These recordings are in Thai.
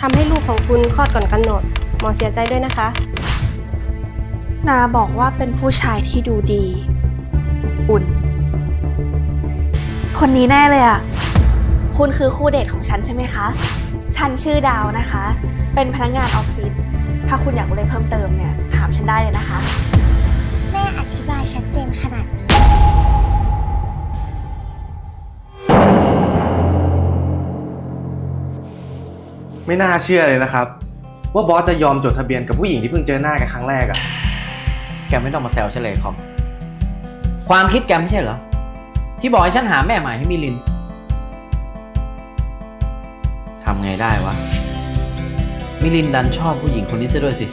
ทำให้ลูกของคุณคลอดก่อนกำหนด หมอเสียใจด้วยนะคะ นาบอกว่าเป็นผู้ชายที่ดูดีอุ่น คนนี้แน่เลยอะคุณคือคู่เดทของฉันใช่ไหมคะ ฉันชื่อดาวนะคะ เป็นพนักงานออฟฟิศ ถ้าคุณอยากรู้อะไรเพิ่มเติมเนี่ย ถามฉันได้เลยนะคะ แม่อธิบายชัดเจนขนาดนี้ ไม่น่าเชื่อเลยนะครับ ว่าบอสจะยอมจดทะเบียนกับผู้หญิงที่เพิ่งเจอหน้ากันครั้งแรกอะแกไม่ต้องมาแซวฉันเลยคอมความคิดแกไม่ใช่เหรอ ที่บอกให้ฉันหาแม่ใหม่ให้มิลินทำไงได้วะ มิลินดันชอบผู้หญิงคนนี้ซะด้วยสิ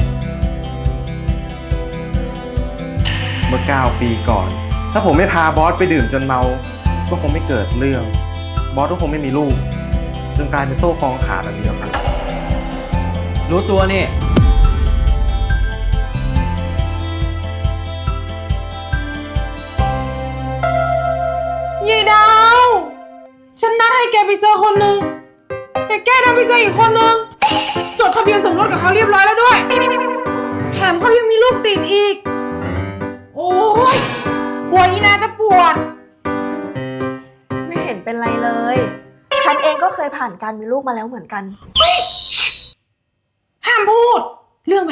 เมื่อ 9 ปีก่อน ถ้าผมไม่พาบอสไปดื่มจนเมา ก็คงไม่เกิดเรื่อง บอสก็คงไม่มีลูกจนกลายเป็นโซ่คล้องขาแบบนี้แล้วครับ รู้ตัวนี่ยายดาว ฉันนัดให้แกไปเจอคนหนึ่ง แต่แกดันไปเจออีกคนหนึ่ง จดทะเบียนสมรสกับเขาเรียบร้อยแล้วด้วย แถมเขายังมีลูกติดอีก โอ้ยหัวอีนาจะปวด ไม่เห็นเป็นไรเลย ฉันเองก็เคยผ่านการมีลูกมาแล้วเหมือนกันห้ามพูดเรื่อง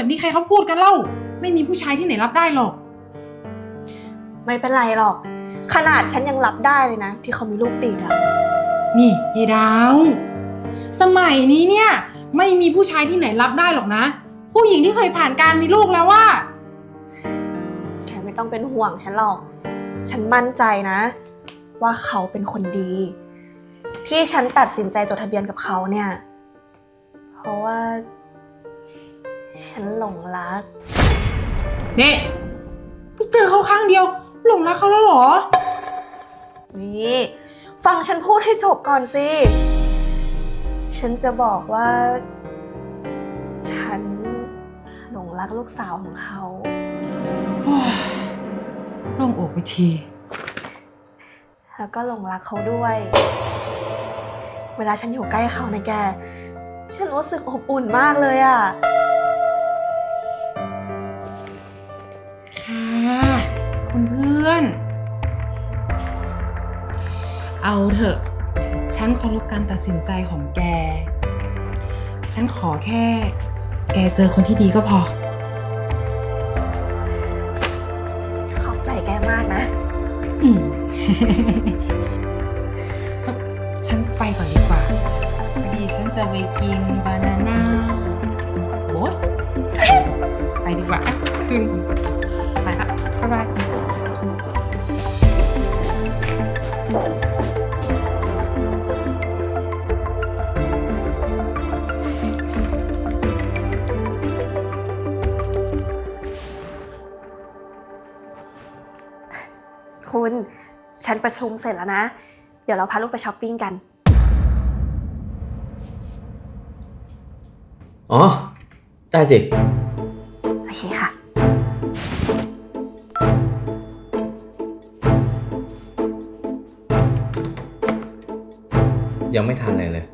แบบนี้ใครเขาพูดกันเล่า ไม่มีผู้ชายที่ไหนรับได้หรอก ไม่เป็นไรหรอก ขนาดฉันยังรับได้เลยนะ ที่เขามีลูกติดอะนี่ยายดาว สมัยนี้เนี่ย ไม่มีผู้ชายที่ไหนรับได้หรอกนะ ผู้หญิงที่เคยผ่านการมีลูกแล้วว่า แกไม่ต้องเป็นห่วงฉันหรอก ฉันมั่นใจนะ ว่าเขาเป็นคนดี ที่ฉันตัดสินใจจดทะเบียนกับเขาเนี่ย เพราะว่า ฉันหลงรัก นี่ไปเจอเขาครั้งเดียว หลงรักเขาแล้วเหรอ นี่ ฟังฉันพูดให้จบก่อนสิ ฉันจะบอกว่า ฉันหลงรักลูกสาวของเขา โอ้ยโล่งอกไปที แล้วก็หลงรักเขาด้วย เวลาฉันอยู่ใกล้เขานะแก ฉันรู้สึกอบอุ่นมากเลยอะค่ะ พื่อน เอาเถอะ ฉันเคารพการตัดสินใจของแก ฉันขอแค่ แกเจอคนที่ดีก็พอ ขอบใจแกมากนะ อืม ฉันไปก่อนดีกว่าพอดีฉันจะไปกินบานาน่าโบ๊ทไปดีกว่าอะคืนไปละบ๊ายบาย ฉันประชุมเสร็จแล้วนะ เดี๋ยวเราพาลูกไปช้อปปิ้งกัน อ๋อ ได้สิ โอเคค่ะ ยังไม่ทันเลยเลย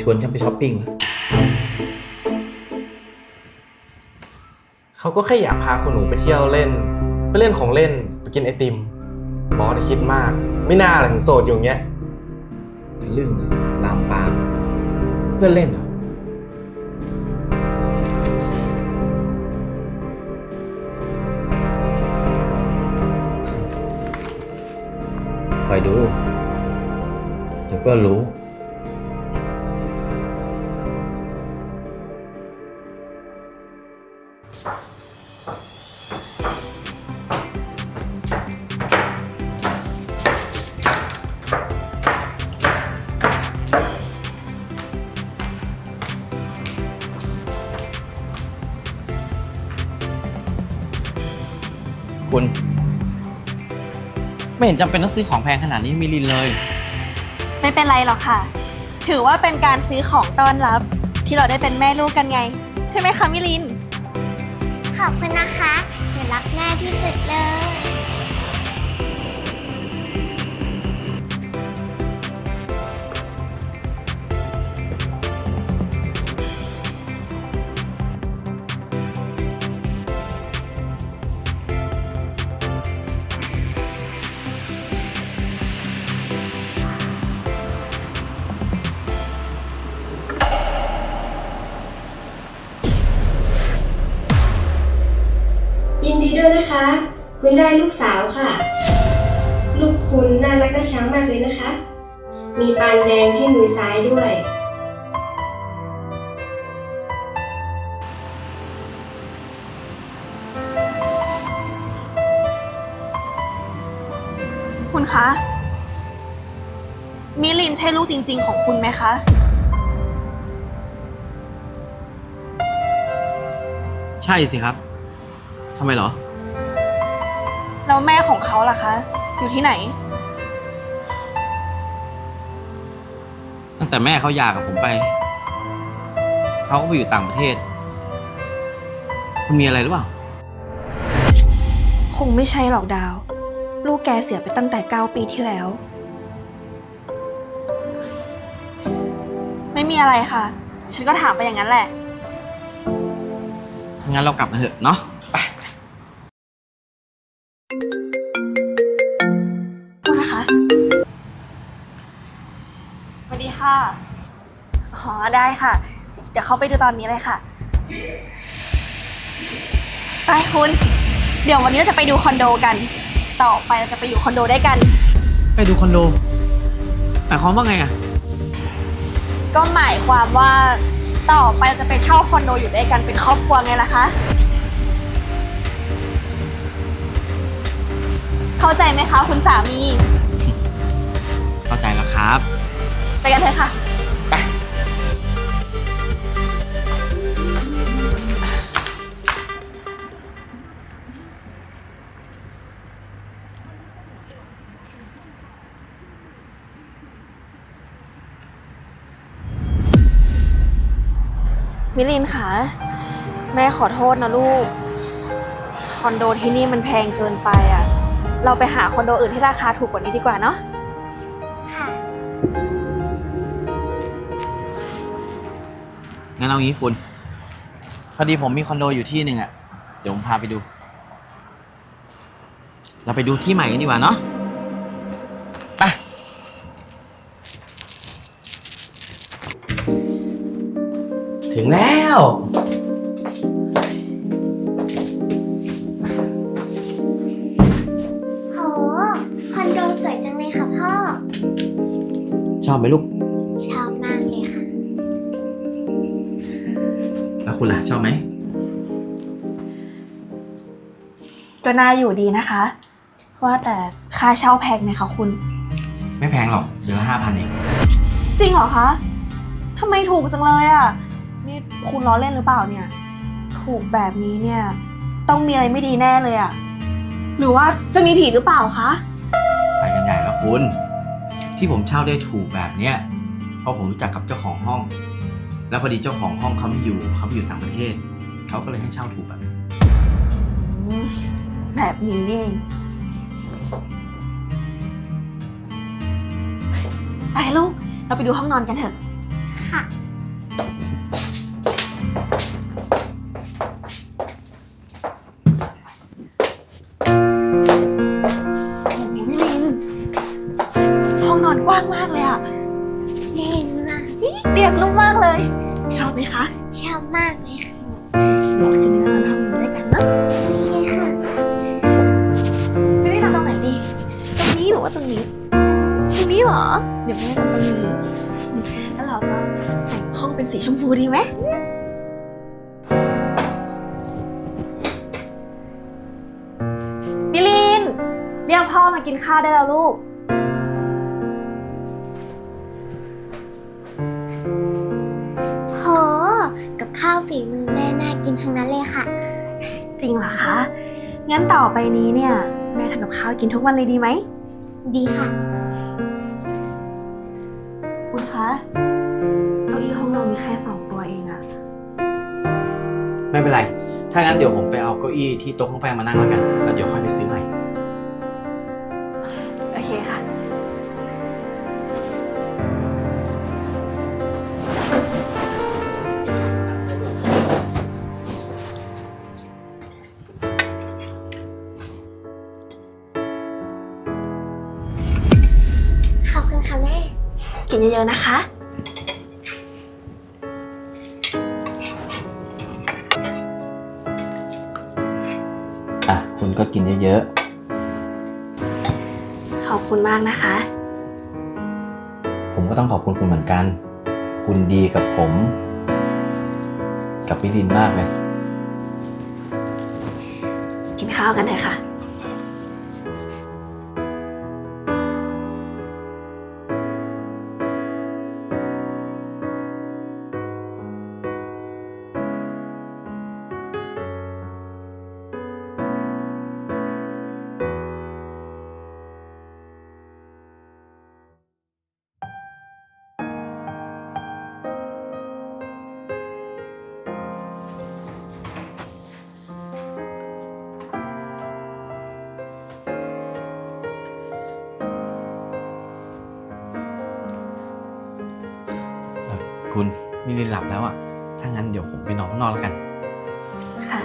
ชวนฉันไปช้อปปิ้งนะเขาก็แค่อยากพาคุณหนูไปเที่ยวเล่น ไปเล่นของเล่น ไปกินไอติม บอสคิดมาก ไม่น่าเลยถึงโสดอยู่เงี้ยเรื่องนะลามปามเพื่อนเล่นเหรอคอยดู เดี๋ยวก็รู้ เห็นจำเป็นต้องซื้อของแพงขนาดนี้ให้มิลินเลย ไม่เป็นไรหรอกค่ะ ถือว่าเป็นการซื้อของต้อนรับ ที่เราได้เป็นแม่ลูกกันไง ใช่ไหมคะมิลิน ขอบคุณนะคะ หนูรักแม่ที่สุด ลูกสาวค่ะ ลูกคุณน่ารักน่าช้างมากเลยนะคะ มีปานแดงที่มือซ้ายด้วย คุณคะ มิลินใช่ลูกจริง ๆ ของคุณไหมคะ ใช่สิครับ ทำไมเหรอ แล้วแม่ของเขาล่ะคะ อยู่ที่ไหน ตั้งแต่แม่เขาหย่ากับผมไป เขาก็ไปอยู่ต่างประเทศ คุณมีอะไรหรือเปล่า คงไม่ใช่หรอกดาว ลูกแกเสียไปตั้งแต่ 9 ปีที่แล้ว ไม่มีอะไรค่ะ ฉันก็ถามไปอย่างนั้นแหละถ้างั้นเรากลับมาเถอะเนาะไป พูดนะคะสวัสดีค่ะ อ๋อ ได้ค่ะ เดี๋ยวเขาไปดูตอนนี้เลยค่ะ ไปคุณ เดี๋ยววันนี้เราจะไปดูคอนโดกัน ต่อไปเราจะไปอยู่คอนโดด้วยกัน ไปดูคอนโดหมายความว่าไงอะก็หมายความว่าต่อไปเราจะไปเช่าคอนโดอยู่ด้วยกันเป็นครอบครัวไงล่ะคะ เข้าใจไหมคะ คุณสามี เข้าใจแล้วครับ ไปกันเถอะค่ะ ไป มิลินคะแม่ขอโทษนะลูก คอนโดที่นี่มันแพงเกินไปอะ เราไปหาคอนโดอื่นที่ราคาถูกกว่านี้ดีกว่าเนาะ ค่ะ งั้นเอางี้คุณ พอดีผมมีคอนโดอยู่ที่หนึ่งอะเดี๋ยวผมพาไปดู เราไปดูที่ใหม่กันดีกว่าเนาะ ไป ถึงแล้ว อบไหมลูก ชอบมากเลยค่ะ แล้วคุณล่ะชอบไหม ก็น่าอยู่ดีนะคะ ว่าแต่ค่าเช่าแพงไหมคะคุณ ไม่แพงหรอกเดือนละห้าพันเอง จริงเหรอคะทำไมถูกจังเลยอะ่ะ นี่คุณล้อเล่นหรือเปล่าเนี่ย ถูกแบบนี้เนี่ย ต้องมีอะไรไม่ดีแน่เลยอะ่ะ หรือว่าจะมีผีหรือเปล่าคะ ไปกันใหญ่แล้วคุณ ที่ผมเช่าได้ถูกแบบเนี้ยเพราะผมรู้จักกับเจ้าของห้อง แล้วพอดีเจ้าของห้องเขาไม่อยู่เขาไปอยู่ต่างประเทศเขาก็เลยให้เช่าถูกแบบนี้อืมแบบนี้นี่เองไปลูก เราไปดูห้องนอนกันเถอะค่ะ มากินข้าวได้แล้วลูก โห กับข้าวฝีมือแม่น่ากินทั้งนั้นเลยค่ะ จริงเหรอคะ งั้นต่อไปนี้เนี่ย แม่ทำกับข้าวกินทุกวันเลยดีไหม ดีค่ะ คุณคะเก้าอี้ห้องเรามีแค่สองตัวเองอะไม่เป็นไร ถ้างั้นเดี๋ยวผมไปเอาเก้าอี้ที่โต๊ะข้างแป้งมานั่งแล้วกัน แล้วเดี๋ยวค่อยไปซื้อใหม่ ออะ คุณก็กินเยอะขอบคุณมากนะคะ ๆ ผมก็ต้องขอบคุณคุณเหมือนกัน คุณดีกับผม กับมิลินมากเลย กินข้าวกันเถอะค่ะ คุณมิลินหลับแล้วอะถ้างั้นเดี๋ยวผมไปนอนข้างนอกแล้วกัน ค่ะ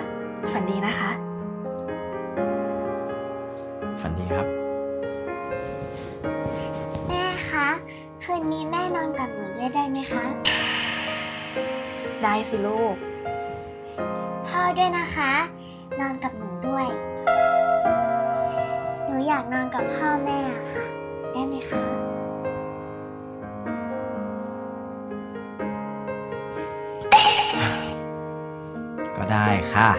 ฝันดีนะคะ ก็ได้ค่ะ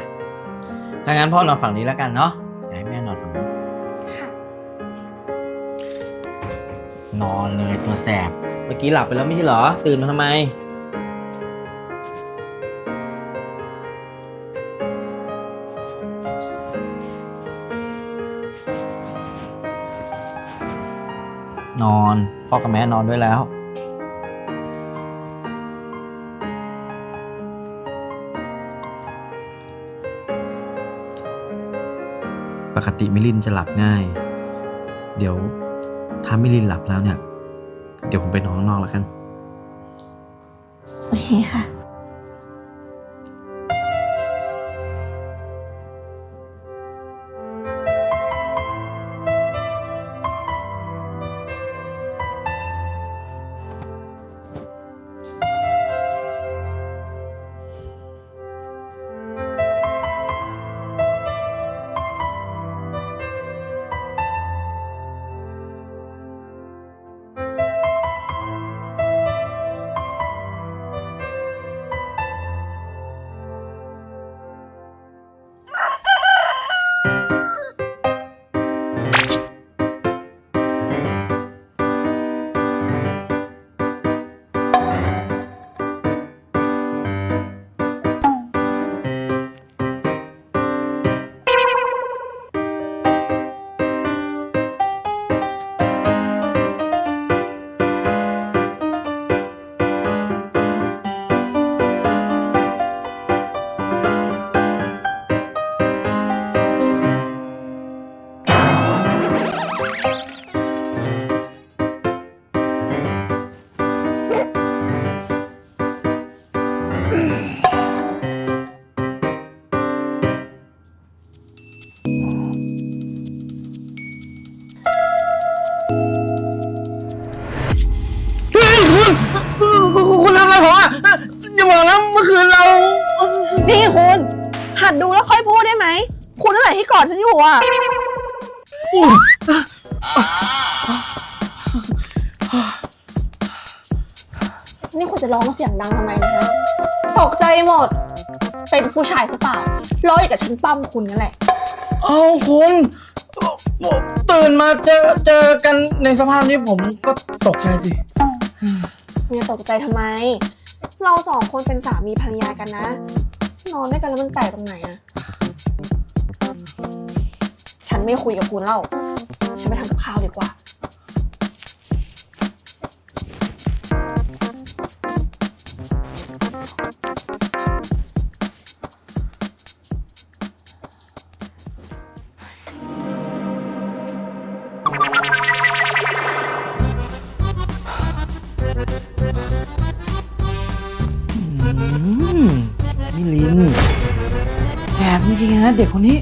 ถ้างั้นพ่อนอนฝั่งนี้แล้วกันเนาะอยากให้แม่นอนฝั่งนี้ค่ะนอนเลยตัวแสบ เมื่อกี้หลับไปแล้วไม่ใช่เหรอ ตื่นมาทำไม นอน พ่อกับแม่นอนด้วยแล้ว ปกติมิลินจะหลับง่าย เดี๋ยวถ้ามิลินหลับแล้วเนี่ย เดี๋ยวผมไปนอนข้างนอกแล้วกัน โอเคค่ะ จะร้องเสียงดังทำไมนะคะ ตกใจหมด เป็นผู้ชายซะเปล่า ร้องอย่างกับฉันปั้มคุณนั่นแหละ เอาคุณตื่นมาเจอเจอกันในสภาพนี้ผมก็ตกใจสิคุณจะตกใจทำไม เราสองคนเป็นสามีภรรยากันนะ นอนด้วยกันแล้วมันแปลกตรงไหนอะฉันไม่คุยกับคุณเล่า เด็กคนนี้